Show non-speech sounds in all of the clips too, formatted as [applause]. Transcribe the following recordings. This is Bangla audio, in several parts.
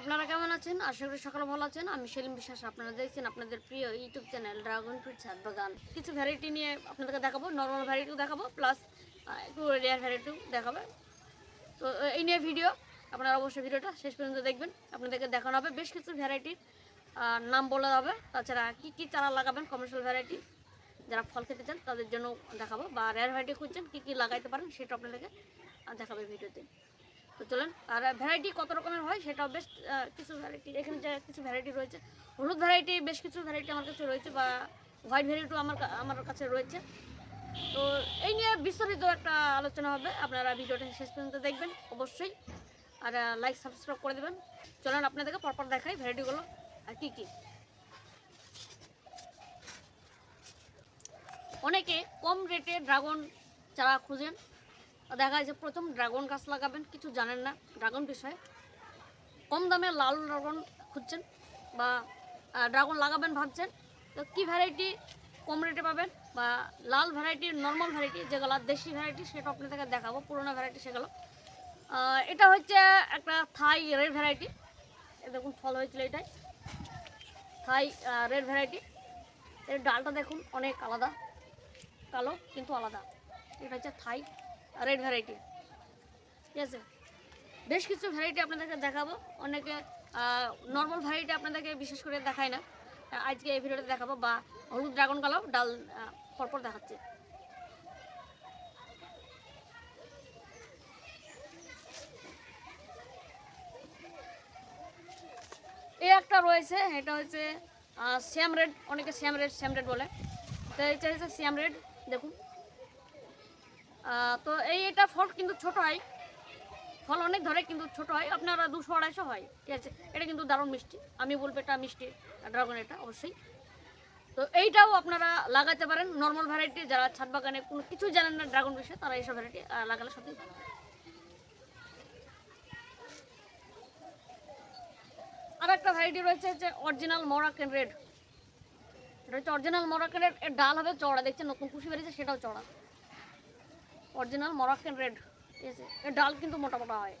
আপনারা কেমন আছেন? আশা করি সকালে ভালো আছেন। আমি সেলিম বিশ্বাস, আপনারা দেখছেন আপনাদের প্রিয় ইউটিউব চ্যানেল ড্রাগন ফ্রুট ছাদ বাগান। কিছু ভ্যারাইটি নিয়ে আপনাদেরকে দেখাবো নর্মাল ভ্যারাইটিও দেখাবো প্লাস একটু রেয়ার ভ্যারাইটিও দেখাবে। তো এই নিয়ে ভিডিও আপনারা অবশ্যই ভিডিওটা শেষ পর্যন্ত দেখবেন। আপনাদেরকে দেখানো হবে বেশ কিছু ভ্যারাইটির নাম বলে হবে তাছাড়া কী কী চারা লাগাবেন কমার্শিয়াল ভ্যারাইটি যারা ফল খেতে চান, তাদের জন্য দেখাবো। বা রেয়ার ভ্যারাইটি খুঁজছেন, কী কী লাগাইতে পারেন, সেটা আপনাদেরকে দেখাবে ভিডিওতে তো চলেন, আর ভ্যারাইটি কত রকমের হয় সেটাও বেশ কিছু ভ্যারাইটি এখানে যে কিছু ভ্যারাইটি রয়েছে। হলুদ ভ্যারাইটি বেশ কিছু ভ্যারাইটি আমার কাছে রয়েছে বা হোয়াইট ভ্যারাইটিও আমার আমার কাছে রয়েছে। তো এই নিয়ে বিস্তারিত একটা আলোচনা হবে, আপনারা ভিডিওটা শেষ পর্যন্ত দেখবেন, অবশ্যই। আর লাইক সাবস্ক্রাইব করে দেবেন। চলেন, আপনাদেরকে পরপর দেখাই ভ্যারাইটিগুলো আর কী কী। অনেকে কম রেটে ড্রাগন চারা খুঁজেন দেখা যাচ্ছে প্রথম ড্রাগন গাছ লাগাবেন, কিছু জানেন না, ড্রাগন বিষয়ে। কম দামে লাল ড্রাগন খুঁজছেন বা ড্রাগন লাগাবেন ভাবছেন, তো কী ভ্যারাইটি কম রেটে পাবেন বা লাল ভ্যারাইটি নর্মাল ভ্যারাইটি যেগুলো দেশি ভ্যারাইটি সেটা আপনাদেরকে দেখাবো, পুরোনো ভ্যারাইটি সেগুলো। এটা হচ্ছে একটা থাই রেড ভ্যারাইটি দেখুন ফল হয়েছিল এটাই। থাই রেড ভ্যারাইটি এর ডালটা দেখুন, অনেক আলাদা, কালো কিন্তু আলাদা। এটা হচ্ছে থাই রেড ভ্যারাইটি ঠিক আছে? বেশ কিছু ভ্যারাইটি আপনাদেরকে দেখাবো। অনেকে নর্মাল ভ্যারাইটি আপনাদেরকে বিশেষ করে দেখায় না। আজকে এই ভিডিওতে দেখাবো বা হলুদ ড্রাগন কালাও ডাল পরপর দেখাচ্ছে। এই একটা রয়েছে, এটা হচ্ছে শ্যাম রেড অনেকে শ্যাম রেড শ্যাম রেড বলে। তো এটা হচ্ছে শ্যাম রেড দেখুন। তো এই এটা ফল কিন্তু ছোট হয়। ফল অনেক ধরে কিন্তু ছোট হয়। আপনারা দুশো, আড়াইশো হয়। ঠিক আছে? এটা কিন্তু দারুণ মিষ্টি। আমি বলব এটা মিষ্টি। ড্রাগন এটা অবশ্যই। তো এইটাও আপনারা লাগাতে পারেন। নর্মাল ভ্যারাইটি যারা ছাদ বাগানে কোনো কিছু জানেন না ড্রাগন বিষয়ে, তারা এইসব ভ্যারাইটি লাগালে সত্যি ভালো আর একটা ভ্যারাইটি রয়েছে যে অরিজিনাল মরাকেন রেড এটা হচ্ছে অরিজিনাল মরাকেন রেড এর ডাল হবে চড়া দেখছেন নতুন কুশি বেরিয়েছে, সেটাও চড়া অরিজিনাল মরাক্কান রেড আছে? এর ডাল কিন্তু মোটা মোটা হয়।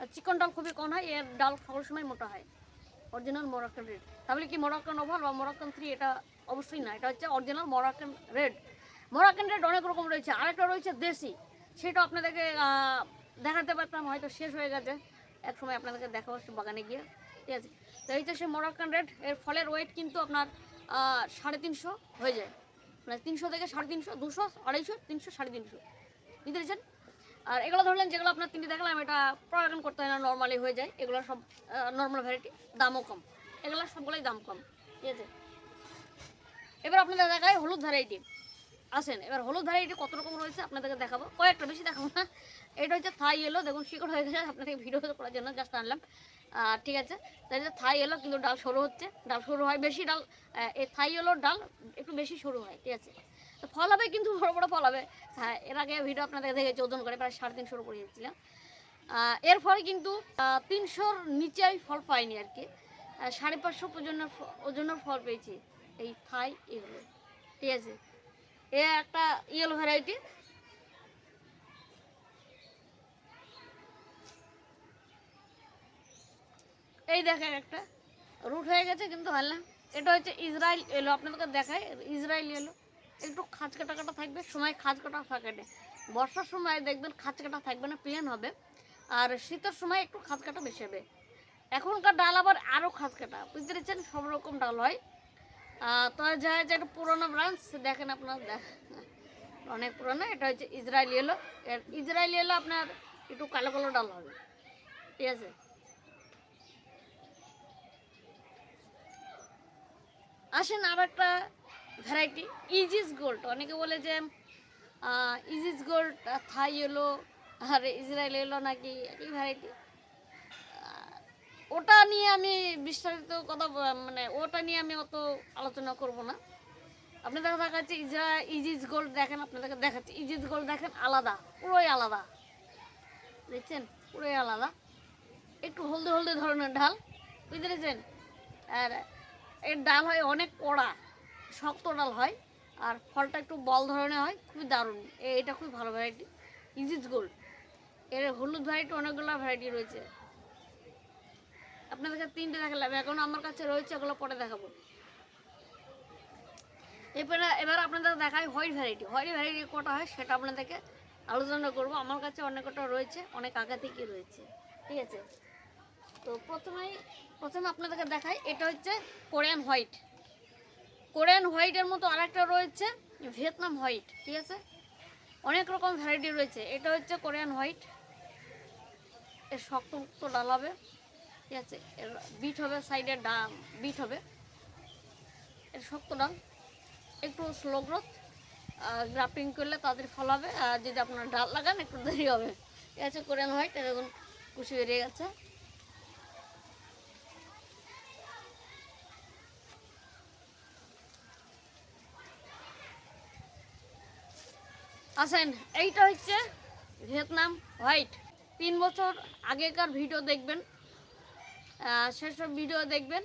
আর চিকন ডাল খুবই কম হয়, এর ডাল খাওয়ার সময় মোটা হয়। Original Moroccan red. তাহলে কি মরাক্কান ওভার বা মরাক্কান থ্রি এটা অবশ্যই না, এটা হচ্ছে original Moroccan red. Moroccan red অনেক রকম রয়েছে। আরেকটা রয়েছে দেশি। সেটা আপনাদেরকে দেখাতে পারতাম, হয়তো শেষ হয়ে গেছে। এক সময় আপনাদেরকে দেখাবো বাগানে গিয়ে, ঠিক আছে? তো এই যে সে মরাক্কান রেড, এর ফলের ওয়েট কিন্তু আপনার সাড়ে তিনশো হয়ে যায়। মানে তিনশো থেকে সাড়ে তিনশো, দুশো, আড়াইশো, তিনশো, সাড়ে তিনশো। বুঝতে পেরেছেন আর এগুলো ধরলেন, যেগুলো আপনার তিনটে দেখলাম, এটা প্রয়োজন করতে হয় না নর্মালি হয়ে যায়। এগুলো সব নর্মাল ভ্যারাইটি দামও কম। এগুলো সবগুলোই দাম কম, ঠিক আছে? এবার আপনাদের দেখায় হলুদ ভ্যারাইটি আসেন, এবার হলুদ ভ্যারাইটি কত রকম রয়েছে আপনাদেরকে দেখাবো। কয়েকটা বেশি দেখাবো না। এটা হচ্ছে থাই এলো দেখুন, শিকড় হয়ে গেছে। আপনাদের ভিডিও করার জন্য জাস্ট আনলাম। ঠিক আছে? তাই যে থাই এলো কিন্তু ডাল সরু হচ্ছে। ডাল সরু হয় বেশি, ডাল এই থাই এলোর ডাল একটু বেশি সরু হয়, ঠিক আছে? তো ফল হবে কিন্তু বড় বড় ফল হবে হ্যাঁ এর আগে ভিডিও আপনাদের দেখেছি ওজন করে প্রায় সাড়ে তিনশোর উপরে আহ, এর ফলে কিন্তু তিনশোর নিচে আমি ফল পাইনি আর কি। সাড়ে পাঁচশো পর্যন্ত ওজনের ফল পেয়েছি। এই থাই এগুলো। ঠিক আছে? এ একটা ইয়েলো ভ্যারাইটি এই দেখেন একটা। রুট হয়ে গেছে কিন্তু ভালো না এটা হচ্ছে ইসরায়েল এলো আপনাদেরকে দেখায় ইসরায়েল এলো একটু খাঁজ কাটা কাটা থাকবে, সময় খাঁজ কাটা থাকে বর্ষার সময় দেখবেন খাঁজ কাটা থাকবে না প্লেন হবে। আর শীতের সময় একটু খাঁজ কাটা বেশি হবে। এখনকার ডাল আবার আরও খাঁজ কাটা বুঝতে পেরেছেন? সব রকম ডাল হয়। তো যা যে একটা পুরোনো ব্রাঞ্চ, দেখেন আপনার অনেক পুরোনো। এটা হচ্ছে ইসরায়েল এলো। ইসরায়েল এলো আপনার একটু কালো কালো ডাল হবে। ঠিক আছে? আসেন আর একটা ভ্যারাইটি। ইজিস গোল্ড, অনেকে বলে যে ইজিস গোল্ড থাই এলো, আর ইসরায়েল এলো নাকি, একই ভ্যারাইটি। ওটা নিয়ে আমি বিস্তারিত কথা মানে ওটা নিয়ে আমি অত আলোচনা করব না। আপনাদের দেখাচ্ছে ইজরা ইজিস গোল্ড দেখেন, আপনাদেরকে দেখাচ্ছি। ইজিস গোল্ড দেখেন, আলাদা, পুরোই আলাদা। দেখছেন? পুরোই আলাদা। একটু হলদে হলদে ধরনের ঢাল। বুঝতে পেরেছেন? আর এর ডাল হয় অনেক কড়া। শক্ত ডাল হয় আর ফলটা একটু বল ধরনের হয়, খুবই দারুণ। এটা খুবই ভালো ভ্যারাইটি ইজিস গোল্ড। এর হলুদ ভ্যারাইটি অনেকগুলো ভ্যারাইটি রয়েছে। আপনাদেরকে তিনটে দেখালাম। এখন আমার কাছে রয়েছে, ওগুলো পরে দেখাবো। এবারে এবার আপনাদের দেখাই হোয়াইট ভ্যারাইটি হোয়াইট ভ্যারাইটি কটা হয় সেটা আপনাদেরকে আলোচনা করব। আমার কাছে অনেক কটা রয়েছে, অনেক আগে থেকেই রয়েছে। ঠিক আছে? তো প্রথমেই, প্রথমে আপনাদেরকে দেখাই, এটা হচ্ছে কোরিয়ান হোয়াইট কোরিয়ান হোয়াইটের মতো আরেকটা রয়েছে ভিয়েতনাম হোয়াইট ঠিক আছে? অনেক রকম ভ্যারাইটি রয়েছে। এটা হচ্ছে কোরিয়ান হোয়াইট এর শক্ত ডাল হবে, ঠিক আছে? এর বিট হবে সাইডে ডাল বিট হবে। এর শক্ত ডাল একটু স্লো গ্রোথ গ্রাফটিং করলে তাড়াতাড়ি ফল হবে, আর যদি আপনার ডাল লাগান, একটু দেরি হবে। ঠিক আছে? কোরিয়ান হোয়াইট দেখুন কুশি বেরিয়ে গেছে। আসেন এইটা হচ্ছে ভিয়েতনাম হোয়াইট। তিন বছর আগেকার ভিডিও দেখবেন সেসব ভিডিও দেখবেন,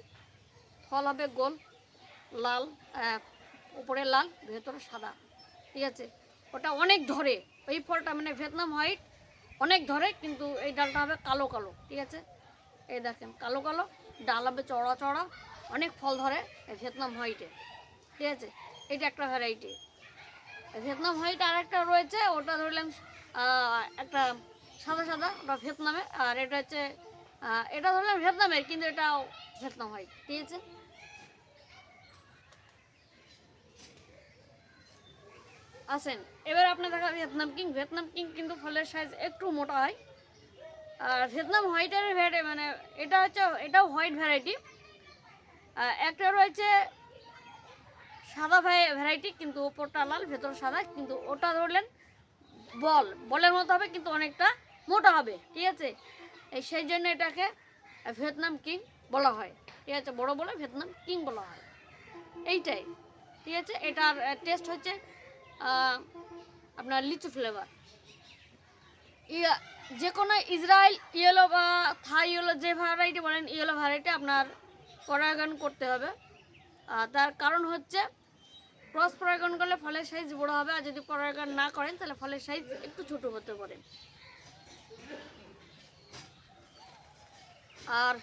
ফল হবে গোল, লাল উপরে লাল, ভেতরে সাদা, ঠিক আছে? ওটা অনেক ধরে ওই ফলটা মানে ভিয়েতনাম হোয়াইট, অনেক ধরে, কিন্তু এই ডালটা হবে কালো কালো, ঠিক আছে? এই দেখেন, কালো কালো, ডাল হবে চড়া চড়া অনেক ফল ধরে ভিয়েতনাম হোয়াইটে, ঠিক আছে? এটা একটা ভ্যারাইটি ভিয়েতনাম হোয়াইট আর একটা রয়েছে, ওটা ধরলাম একটা সাদা সাদা, ওটা ভিয়েতনামে, আর এটা হচ্ছে এটা ধরলাম ভিয়েতনামের, কিন্তু এটাও ভিয়েতনাম হোয়াইট ঠিক আছে? আসেন, এবার আপনি দেখা ভিয়েতনাম কিং ভিয়েতনাম কিং কিন্তু ফলের সাইজ একটু মোটা হয়। আর ভিয়েতনাম হোয়াইটের ভ্যারাইটি মানে এটা হচ্ছে, এটাও হোয়াইট ভ্যারাইটি একটা রয়েছে সাদা ভ্যারাইটি কিন্তু ওপরটা লাল ভেতর সাদা, কিন্তু ওটা ধরলেন বল। বলের মতো হবে, কিন্তু অনেকটা মোটা হবে, ঠিক আছে? সেই জন্য এটাকে ভিয়েতনাম কিং বলা হয়। ঠিক আছে? বড় বলে ভিয়েতনাম কিং বলা হয়। এইটাই, ঠিক আছে? এটার টেস্ট হচ্ছে আপনার লিচু ফ্লেভার ইয়া যে কোনো ইসরায়েল ইয়েলো বা থাই ইয়েলো, যে ভ্যারাইটি বলেন, ইয়েলো ভ্যারাইটি আপনার পরাগায়ন করতে হবে। তার কারণ হচ্ছে ক্রস পরাগায়ন করলে ফলের সাইজ বড় হবে আর যদি পরাগায়ন না করেন, তাহলে ফলের সাইজ একটু ছোট হতে পারে। আর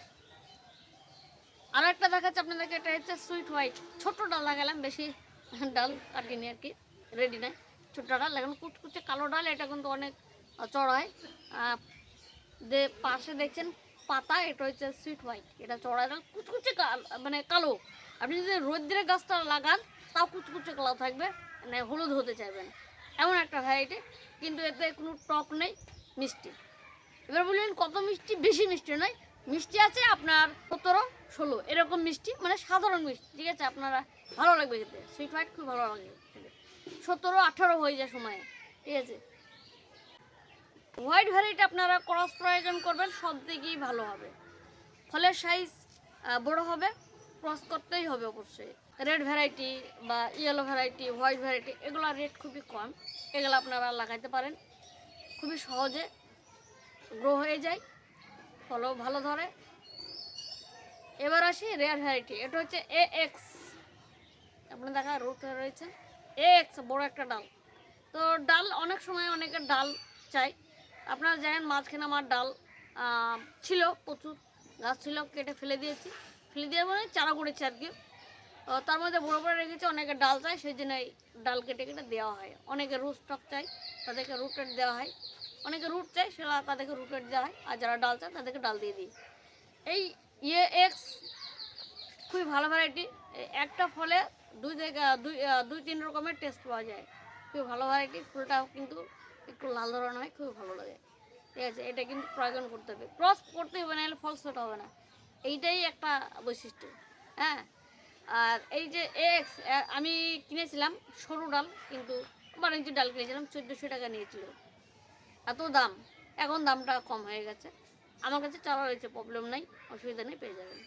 আর একটা দেখাচ্ছে আপনাদেরকে, এটা হচ্ছে সুইট হোয়াইট ছোট ডাল লাগালাম, বেশি ডাল কাটিনি আর কি রেডি নাই। ছোট ডাল, এখন কুচকুচে কালো ডাল, এটা কিন্তু অনেক চড়ায়। যে পাশে দেখছেন পাতা, এটা হচ্ছে সুইট হোয়াইট এটা চড়ায় ডাল কুচকুচে মানে কালো। আপনি যদি রোদ্রে গাছটা লাগান, তাও কুচকুচে কালো থাকবে মানে হলুদ হতে চাইবেন এমন একটা ভ্যারাইটি কিন্তু এতে কোনো টক নেই, মিষ্টি। এবার বললেন কত মিষ্টি? বেশি মিষ্টি নয়। মিষ্টি আছে আপনার সতেরো, ষোলো। এরকম মিষ্টি মানে সাধারণ মিষ্টি, ঠিক আছে? আপনারা ভালো লাগবে খেতে। সুইট হোয়াইট খুব ভালো লাগে খেতে। সতেরো, আঠারো হয়ে যায় সময়ে, ঠিক আছে? হোয়াইট ভ্যারাইটি আপনারা ক্রস প্রয়োজন করবেন, সব দিকেই ভালো হবে। ফলের সাইজ বড় হবে। ক্রস করতেই হবে অবশ্যই। রেড ভ্যারাইটি বা ইয়েলো ভ্যারাইটি হোয়াইট ভ্যারাইটি এগুলোর রেট খুবই কম। এগুলো আপনারা লাগাইতে পারেন। খুবই সহজে গ্রো হয়ে যায়, ফলও ভালো ধরে। এবার আসি রেয়ার ভ্যারাইটি এটা হচ্ছে এ এক্স আপনার দেখা রুট রয়েছে। এ এক্স বড় একটা ডাল। তো ডাল অনেক সময় অনেকে ডাল চাই আপনারা জানেন মাঝখানে আমার ডাল ছিল প্রচুর, গাছ ছিল, কেটে ফেলে দিয়েছি। ফেলে দিয়ে মানে চারা করেছি আর কি। তার মধ্যে বড় বড় রেখেছি অনেকে ডাল চাই সেই জন্য ডাল কেটে কেটে দেওয়া হয়। অনেকে রুট স্টক চাই তাদেরকে রুটেড দেওয়া হয়। অনেকে রুট চাই সেটা তাদেরকে রুটেড দেওয়া হয়, আর যারা ডাল চায়, তাদেরকে ডাল দিয়ে দিই। এই ইয়ে এক্স খুবই ভালো ভ্যারাইটি একটা ফলে দুই থেকে দুই দুই তিন রকমের টেস্ট পাওয়া যায়। খুবই ভালো ভ্যারাইটি ফুলটাও কিন্তু একটু লাল ধরনের হয়, খুবই ভালো লাগে। ঠিক আছে, এটা কিন্তু প্রয়োজন করতে হবে। ক্রস করতে হবে না হলে ফলস হবে না। এইটাই একটা বৈশিষ্ট্য হ্যাঁ? আর এই যে এক্স আমি কিনেছিলাম সরু ডাল, কিন্তু বাণিজ্য ডাল কিনেছিলাম, চোদ্দোশো টাকা নিয়েছিল। এত দাম, এখন দামটা কম হয়ে গেছে। আমার কাছে চারা রয়েছে প্রবলেম নাই, অসুবিধা নেই, পেয়ে যাবেন।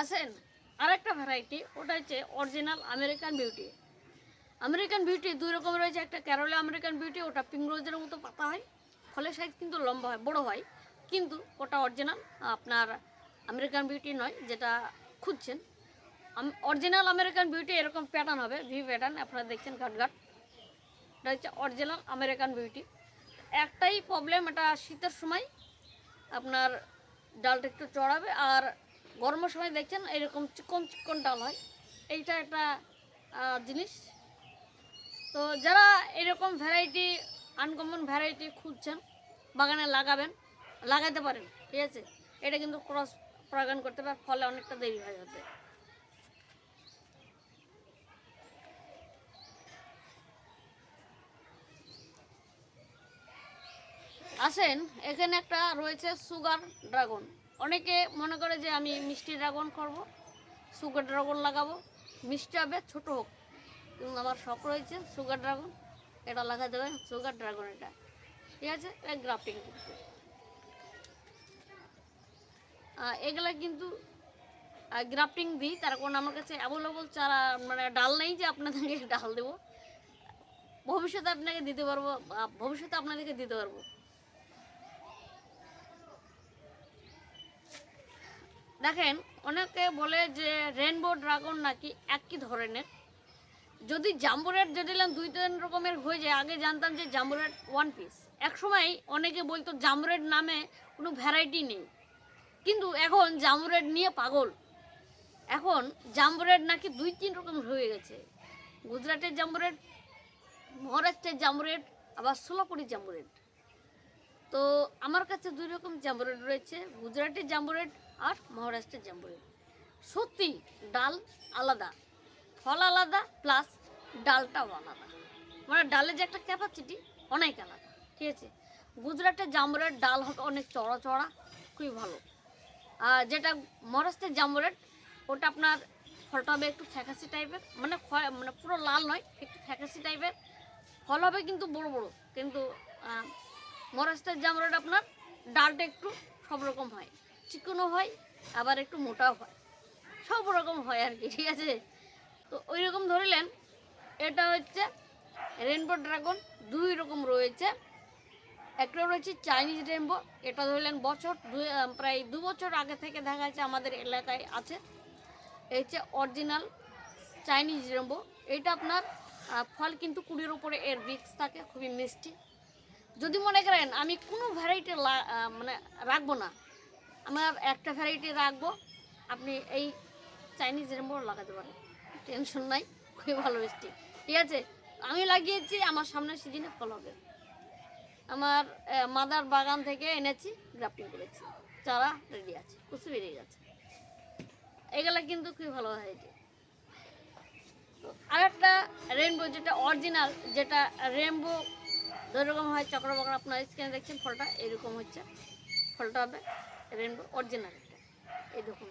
আছেন আরেকটা ভ্যারাইটি ওটা হচ্ছে original American beauty American beauty দুই রকম রয়েছে, একটা ক্যারোলে আমেরিকান বিউটি ওটা পিঙ্ক রোজের মতো পাতা হয়। ফলের সাইজ কিন্তু লম্বা হয়, বড় হয়, কিন্তু ওটা অরিজিনাল আপনার আমেরিকান বিউটি নয়, যেটা খুঁজছেন। অরিজিনাল আমেরিকান বিউটি এরকম প্যাটার্ন হবে ভি প্যাটার্ন আপনারা দেখছেন ঘাটঘাট এটা হচ্ছে অরিজিনাল আমেরিকান বিউটি একটাই প্রবলেম এটা শীতের সময়, আপনার ডালটা একটু চড়াবে, আর গরমের সময় দেখছেন, এরকম চিকন চিকন ডাল হয়। এইটা একটা জিনিস। তো যারা এরকম ভ্যারাইটি আনকমন ভ্যারাইটি খুঁজছেন, বাগানে লাগাবেন লাগাতে পারেন, ঠিক আছে? এটা কিন্তু ক্রস পরাগান করতে পারে, ফলে অনেকটা দেরি হয়ে যাবে আসেন, এখানে একটা রয়েছে সুগার ড্রাগন অনেকে মনে করে যে আমি মিষ্টি ড্রাগন করব সুগার ড্রাগন লাগাবো, মিষ্টি হবে ছোটো হোক। কিন্তু আমার শখ রয়েছে সুগার ড্রাগন এটা লাগাতে হবে সুগার ড্রাগন এটা। ঠিক আছে? গ্রাফটিং আহ, এগুলা কিন্তু গ্রাফটিং দিই। তার কারণ আমার কাছে অ্যাভেলেবল চারা মানে ডাল নেই যে আপনাদেরকে [laughs] ডাল দেবো। ভবিষ্যতে আপনাকে দিতে পারব ভবিষ্যতে আপনাদেরকে দিতে পারব। দেখেন অনেকে বলে যে রেনবো ড্রাগন নাকি একই ধরনের। যদি জাম্বুরেট যদি নিলাম দুই তিন রকমের হয়ে যায়, আগে জানতাম যে জাম্বুরেট ওয়ান পিস একসময় অনেকে বলতো জাম্বুরেট নামে কোনো ভ্যারাইটি নেই। কিন্তু এখন জাম্বুরেট নিয়ে পাগল। এখন জাম্বুরেট নাকি দুই তিন রকম হয়ে গেছে। গুজরাটের জাম্বুরেট মহারাষ্ট্রের জাম্বুরেট আবার সোলাপুরি জাম্বুরেট তো আমার কাছে দুই রকম জাম্বুরেট রয়েছে, গুজরাটের জাম্বুরেট আর মহারাষ্ট্রের জাম্বুরেট সত্যি, ডাল আলাদা। ফল আলাদা প্লাস ডালটাও আলাদা। মানে ডালের যে একটা ক্যাপাসিটি অনেক আলাদা, ঠিক আছে? গুজরাটের জাম্বুরের ডাল হবে অনেক চড়া চড়া, খুবই ভালো। আর যেটা মহারাষ্ট্রের জাম্বুরেট ওটা আপনার ফলটা হবে একটু ফ্যাকাসি টাইপের মানে মানে পুরো লাল নয়, একটু ফ্যাকাসি টাইপের। ফল হবে কিন্তু বড় বড়, কিন্তু মহারাষ্ট্রের জামরুট আপনার ডালটা একটু সব রকম হয়। চিকনও হয়, আবার একটু মোটাও হয়। সব রকম হয় আর কি, ঠিক আছে? তো ওই রকম ধরলেন, এটা হচ্ছে রেনবো ড্রাগন দুই রকম রয়েছে। একটা রয়েছে চাইনিজ রেনবো এটা ধরলেন বছর প্রায় দু বছর আগে থেকে দেখা যাচ্ছে আমাদের এলাকায় আছে। এই হচ্ছে অরিজিনাল চাইনিজ রেনবো এটা আপনার ফল কিন্তু কুড়ির উপরে এর রিক্স থাকে, খুবই মিষ্টি। যদি মনে করেন, আমি কোনো ভ্যারাইটি মানে রাখব না। আমার একটা ভ্যারাইটি রাখব, আপনি এই চাইনিজ রেমবো লাগাতে পারেন। টেনশন নাই, খুবই ভালো মিষ্টি ঠিক আছে? আমি লাগিয়েছি, আমার সামনের সিজনে ফল হবে। আমার মাদার বাগান থেকে এনেছি, গ্রাফটিং করেছি। চারা রেডি আছে কুচি বেরিয়ে গেছে। এগুলা কিন্তু খুবই ভালো ভ্যারাইটি আর একটা রেনবো যেটা অরিজিনাল যেটা রেনবো যেরকম হয় চক্র বকর আপনার স্ক্রিনে দেখছেন ফলটা, এরকম হচ্ছে। ফলটা হবে রেনবো অরিজিনাল এটা এই দেখুন।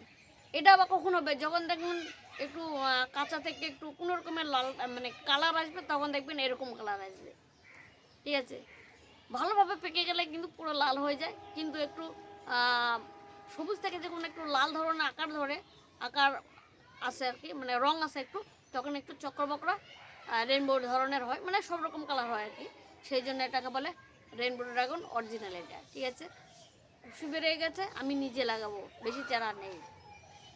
এটা আবার কখন হবে? যখন দেখবেন একটু কাঁচা থেকে একটু কোনো রকমের লাল মানে কালার আসবে, তখন দেখবেন এরকম কালার আসবে। ঠিক আছে? ভালোভাবে পেকে গেলে কিন্তু পুরো লাল হয়ে যায়, কিন্তু একটু সবুজ থেকে যখন একটু লাল ধরনের আকার ধরে, আকার আসে আর কি মানে রং আসে একটু, তখন একটু চক্রবকরা রেনবো ধরনের হয় মানে সব রকম কালার হয় আর কি। সেই জন্য এটাকে বলে রেনবো ড্রাগন অরিজিনাল এটা, ঠিক আছে? খুশি বেরিয়ে গেছে, আমি নিজে লাগাবো, বেশি চারা নেই।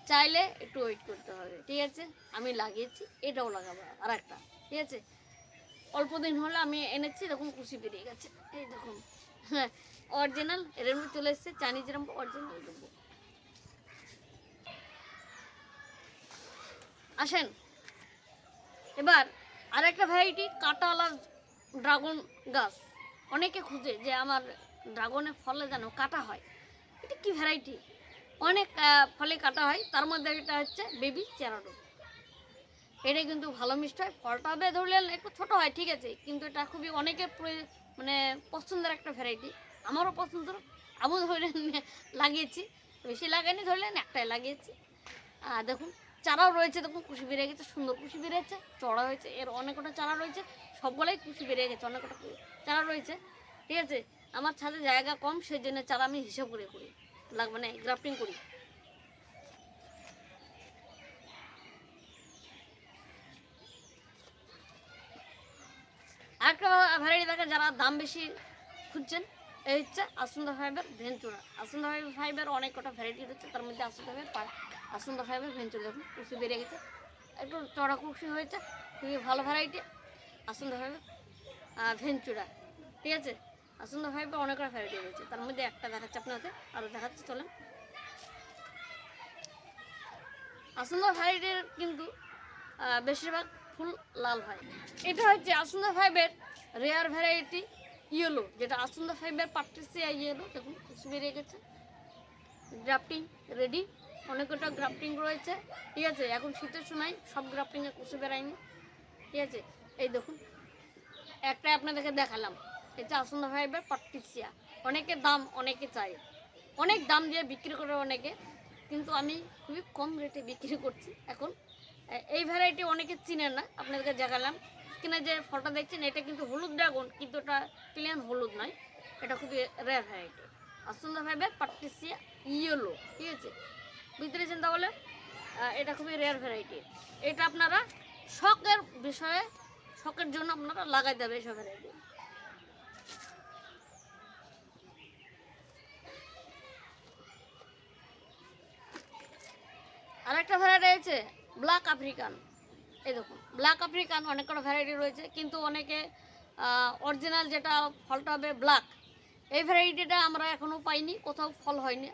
চাইলে একটু ওয়েট করতে হবে, ঠিক আছে? আমি লাগিয়েছি, এটাও লাগাবো আর একটা ঠিক আছে? অল্প দিন হলে আমি এনেছি, দেখুন খুশি বেরিয়ে গেছে। এই দেখুন হ্যাঁ অরিজিনাল রেনবো চলে এসছে, চাইনিজ রেনবো অরিজিনাল রেনবো আসেন, এবার আর একটা ভ্যারাইটি কাঁটাওয়ালা ড্রাগন গাছ। অনেকে খুঁজে যে আমার ড্রাগনের ফলে যেন কাটা হয়। এটা কি ভ্যারাইটি অনেক ফলে কাটা হয়। তার মধ্যে এটা হচ্ছে বেবি চেরাডো এটা কিন্তু ভালো মিষ্টি হয়। ফলটা হবে ধরলেন একটু ছোট হয়, ঠিক আছে। কিন্তু এটা খুবই অনেকের মানে পছন্দের একটা ভ্যারাইটি আমারও পছন্দ। আমিও ধরলেন লাগিয়েছি। বেশি লাগাইনি ধরলেন একটাই লাগিয়েছি। আর দেখুন, চারাও রয়েছে। দেখুন, কুশি বেরিয়ে গেছে, সুন্দর কুশি বেরিয়েছে, চড়া হয়েছে। এর অনেকটা চারা রয়েছে, সবগুলোই কুশি বেরিয়ে গেছে অনেকটা চারা রয়েছে, ঠিক আছে। আমার ছাদে জায়গা কম সেই জন্য চারা আমি হিসাব করে করি। লাগ মানে গ্রাফটিং করি। আরেকটা ভ্যারাইটি দেখে যারা দাম বেশি খুঁজছেন, এই হচ্ছে আসুন্দা ফাইবার ভেঞ্চুরা আসুন্দা ফাইবার অনেক কটা ভ্যারাইটি হচ্ছে, তার মধ্যে আসুন্দা ফাইবার আসুন্দা ফাইবার ভেঞ্চুর দেখুন কুচি বেড়ে গেছে। একটু চড়া কুচি হয়েছে, খুবই ভালো ভ্যারাইটি আসুন্দা ফাইবার ভেঞ্চুরা ঠিক আছে? আসুন্দা ফাইভে অনেকটা ভ্যারাইটি রয়েছে। তার মধ্যে একটা দেখাচ্ছে আপনাদের আরও দেখাচ্ছে, চলেন। আসুন্দা ভ্যারাইটির কিন্তু বেশিরভাগ ফুল লাল হয়। এটা হচ্ছে আসুন্দা ফাইভের রেয়ার ভ্যারাইটি ইয়েলো যেটা আসুন্দা ফাইভের পাট্রিসিয়া ইয়েলো দেখুন বেরিয়ে গেছে। গ্রাফটিং রেডি অনেকটা গ্রাফটিং রয়েছে। ঠিক আছে, এখন শীতের সময় সব গ্রাফটিংয়ে কুসু বেড়ায়নি ঠিক আছে, এই দেখুন একটা আপনাদেরকে দেখালাম। এটা আসুন্দা ফাইভের পাট্রিসিয়া অনেকে দাম অনেকে চাই অনেক দাম দিয়ে বিক্রি করে অনেকে, কিন্তু আমি খুবই কম রেটে বিক্রি করছি এখন। এই ভ্যারাইটি অনেকে চিনে না, আপনাদেরকে দেখালাম। কিনা যে ফলটা দেখছেন, এটা কিন্তু হলুদ ড্রাগন, কিন্তু এটা প্লেন হলুদ নয়। এটা খুবই রেয়ার ভ্যারাইটি আসুন্দা ফাইভের পাট্রিসিয়া ইয়েলো ঠিক আছে? বুঝতে পেরেছেন তাহলে? এটা খুবই রেয়ার ভ্যারাইটি এটা আপনারা শখের বিষয়ে, শখের জন্য আপনারা লাগাইতে হবে এইসব ভ্যারাইটি আছে ব্ল্যাক আফ্রিকান। এই দেখুন, ব্ল্যাক আফ্রিকান অনেক কটা ভ্যারাইটি রয়েছে, কিন্তু অনেকে অরিজিনাল যেটা ফলটা হবে ব্ল্যাক। এই ভ্যারাইটিটা আমরা এখনও পাইনি, কোথাও ফল হয়নি।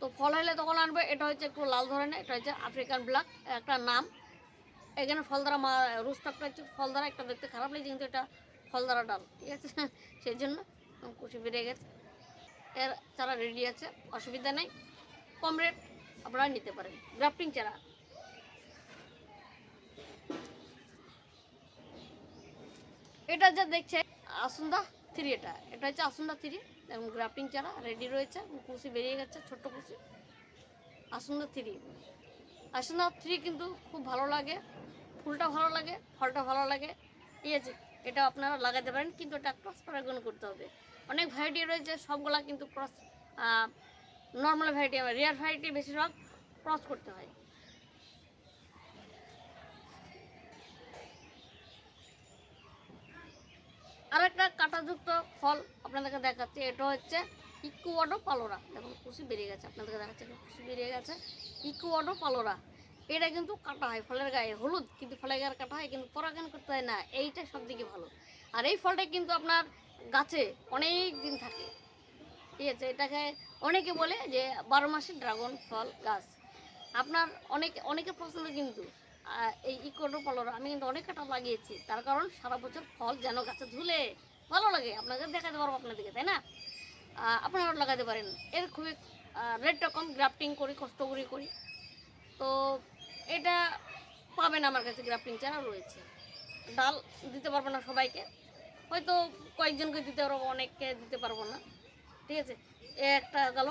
তো ফল হলে তখন আনবে, এটা হচ্ছে একটু লাল ধরনের, এটা হচ্ছে আফ্রিকান ব্ল্যাক একটা নাম। এখানে ফলদারা মা রুস্টাকটা হচ্ছে ফলদারা, একটা দেখতে খারাপ লাগছে, কিন্তু এটা ফলদারা ডাল, ঠিক আছে? [laughs] সেই জন্য কুচি বেড়ে গেছে। এর তারা রেডি আছে, অসুবিধা নেই। কম রেট আপনারা নিতে পারেন। গ্রাফটিং চারা এটা যা দেখছে আসুন্দা থ্রি এটা। এটা হচ্ছে আসুন্দা থ্রি এবং গ্রাফটিং চারা রেডি রয়েছে। কুচি বেরিয়ে গেছে, ছোট্ট কুসি আসুন্দা থ্রি। আসুন্দা থ্রি কিন্তু খুব ভালো লাগে। ফুলটা ভালো লাগে, ফলটা ভালো লাগে। ঠিক আছে এটা আপনারা লাগাতে পারেন, কিন্তু এটা ক্রস পরাগণ করতে হবে। অনেক ভ্যারাইটি রয়েছে, সবগুলা কিন্তু cross normal variety rare variety বেশিরভাগ ক্রস করতে হয়। আর একটা কাঁটাযুক্ত ফল আপনাদেরকে দেখাচ্ছি, এটা হচ্ছে ইকুয়াডো পালোরা দেখুন কুচি বেরিয়ে গেছে, আপনাদেরকে দেখাচ্ছে কুচি বেরিয়ে গেছে। ইকুয়াডো পালোরা এটা কিন্তু কাটা হয়, ফলের গায়ে হলুদ, কিন্তু ফলের গায়ে কাটা হয়, কিন্তু পরাগান করতে হয় না, এইটা সব থেকে ভালো। আর এই ফলটা কিন্তু আপনার গাছে অনেক দিন থাকে। ঠিক আছে, এটাকে অনেকে বলে যে বারো মাসের ড্রাগন ফল গাছ। আপনার অনেক, অনেকের পছন্দ কিন্তু এই ইকোটো পলরা আমি কিন্তু অনেক কাটা লাগিয়েছি, তার কারণ সারা বছর ফল যেন গাছে ঝুলে ভালো লাগে, আপনাকে দেখাতে পারব আপনাদেরকে, তাই না? আপনারাও লাগাতে পারেন এর খুবই রেটটা কম গ্রাফটিং করি, কষ্ট করে, করি। তো এটা পাবেন আমার কাছে গ্রাফটিং চারা রয়েছে। ডাল দিতে পারব না সবাইকে, হয়তো কয়েকজনকে দিতে পারব, অনেককে দিতে পারব না। ঠিক আছে একটা গেল।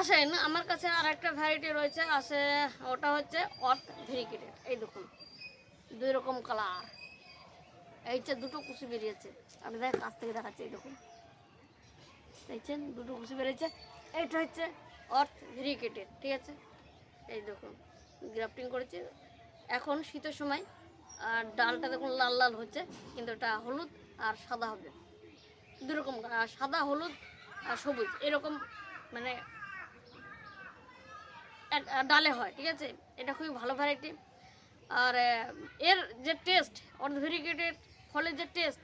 আসেন, আমার কাছে আর একটা ভ্যারাইটি রয়েছে আসে ওটা হচ্ছে অর্থ ভেরিকেটেড এই দেখুন, দুই রকম কালার এই যে দুটো কুচি বেরিয়েছে, আমি দেখ, কাছ থেকে দেখাচ্ছি, এই দেখুন। দেখছেন, দুটো কুচি বেরিয়েছে, এইটা হচ্ছে অর্থ ভেরিকেটেড ঠিক আছে? এই দেখুন গ্রাফটিং করেছি। এখন শীতের সময় আর ডালটা দেখুন লাল লাল হচ্ছে কিন্তু এটা হলুদ আর সাদা হবে। দুরকম সাদা, হলুদ আর সবুজ, এরকম মানে ডালে হয়, ঠিক আছে? এটা খুবই ভালো ভ্যারাইটি আর এর যে টেস্ট অর্ধ ভেরিকেটেড ফলের যে টেস্ট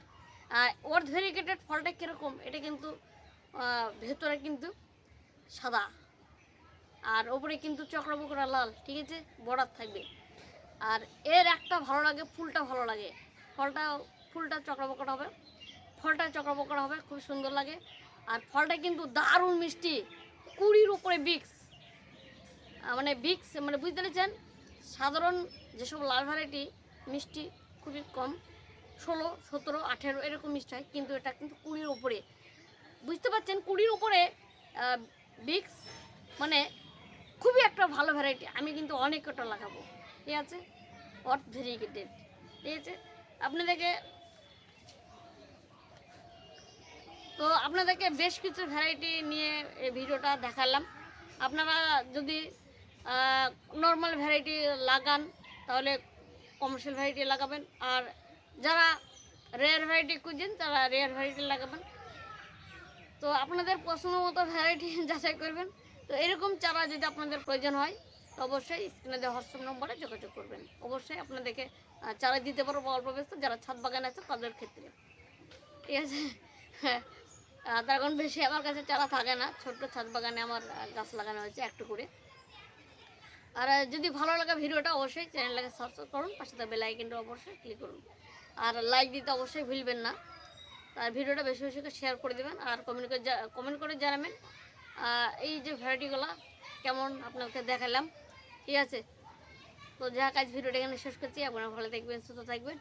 অর্ধ ভেরিকেটেড ফলটা কীরকম, এটা কিন্তু ভেতরে কিন্তু সাদা, আর ওপরে কিন্তু চক্রবকরা লাল, ঠিক আছে? বর্ডার থাকবে। আর এর একটা ভালো লাগে, ফুলটা ভালো লাগে। ফলটা, ফুলটা চক্রবকরা হবে। ফলটা চক্রবকরা হবে, খুব সুন্দর লাগে। আর ফলটা কিন্তু দারুণ মিষ্টি। কুড়ির উপরে বিক্স মানে বিক্স মানে বুঝতে পেরেছেন? সাধারণ যেসব লাল ভ্যারাইটি মিষ্টি খুবই কম। ষোলো, সতেরো, আঠেরো এরকম মিষ্টি হয়, কিন্তু এটা কিন্তু কুড়ির উপরে। বুঝতে পারছেন? কুড়ির উপরে বিক্স মানে খুবই একটা ভালো ভ্যারাইটি আমি কিন্তু অনেক কটা লাগাবো। ঠিক আছে? অট ভেরিকেটেড ঠিক আছে? আপনাদেরকে তো আপনাদেরকে বেশ কিছু ভ্যারাইটি নিয়ে এই ভিডিওটা দেখালাম। আপনারা যদি নর্মাল ভ্যারাইটি লাগান, তাহলে কমার্শিয়াল ভ্যারাইটি লাগাবেন। আর যারা রেয়ার ভ্যারাইটি খুঁজছেন তারা রেয়ার ভ্যারাইটি লাগাবেন। তো আপনাদের পছন্দ মতো ভ্যারাইটি [laughs] যাচাই করবেন। তো এরকম চারা যদি আপনাদের প্রয়োজন হয় অবশ্যই স্ক্রিনে দেওয়া হোয়াটসঅ্যাপ নম্বরে যোগাযোগ করবেন। অবশ্যই আপনাদেরকে চারা দিতে পারব অল্প ব্যস্ত, যারা ছাদ বাগান আছে তাদের ক্ষেত্রে। ঠিক আছে? হ্যাঁ। তার কারণ বেশি আমার কাছে চারা থাকে না। ছোট্ট ছাদ বাগানে আমার গাছ লাগানো হয়েছে একটু করে। আর যদি ভালো লাগে ভিডিওটা, অবশ্যই চ্যানেলটাকে সাবস্ক্রাইব করুন, পাশে থাকা বেল আইকনটা অবশ্যই ক্লিক করুন। আর লাইক দিতে অবশ্যই ভুলবেন না। আর, ভিডিওটা বেশি বেশি করে শেয়ার করে দেবেন। আর কমেন্ট করে কমেন্ট করে জানাবেন এই যে ভ্যারাইটিগুলো কেমন আপনাকে দেখালাম। ঠিক আছে। তো যা কাজ ভিডিওটা এখানে শেষ করছি। আপনারা ভালো থাকবেন সুস্থ থাকবেন।